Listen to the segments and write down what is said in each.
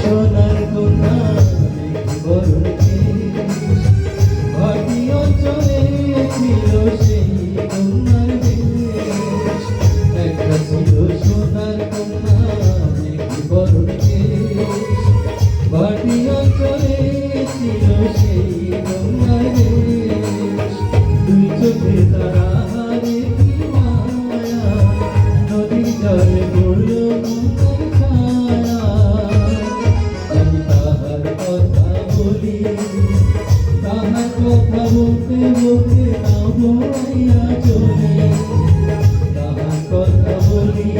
শোনা কথা বলতে বলতে তাহলাইয়া চলে তাহার কথা বলি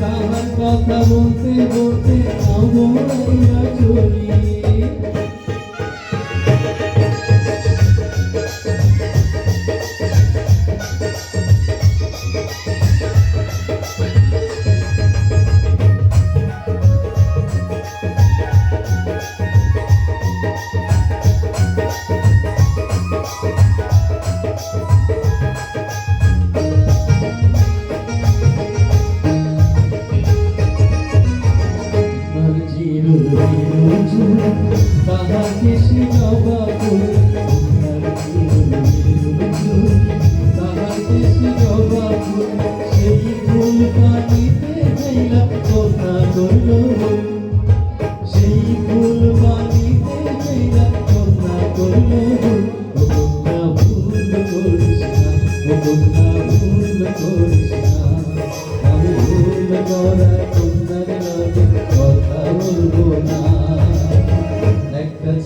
তাহার কথা বলতে বলতে তাহলাইয়া চলি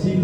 ছিল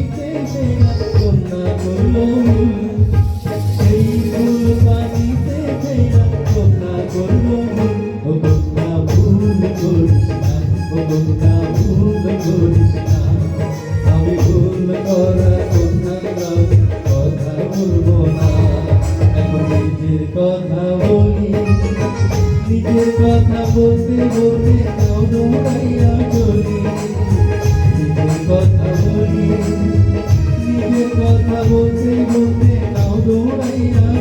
নিজের কথা বলি, নিজের কথা বলতে বলতে দৌড়াইয়া চলি নিজের কথা বলি, নিজের কথা বলতে বলতে তাও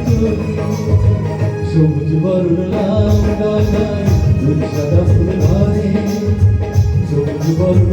চলি সবুজ বরুণ গাছায় সবুজ বরুণ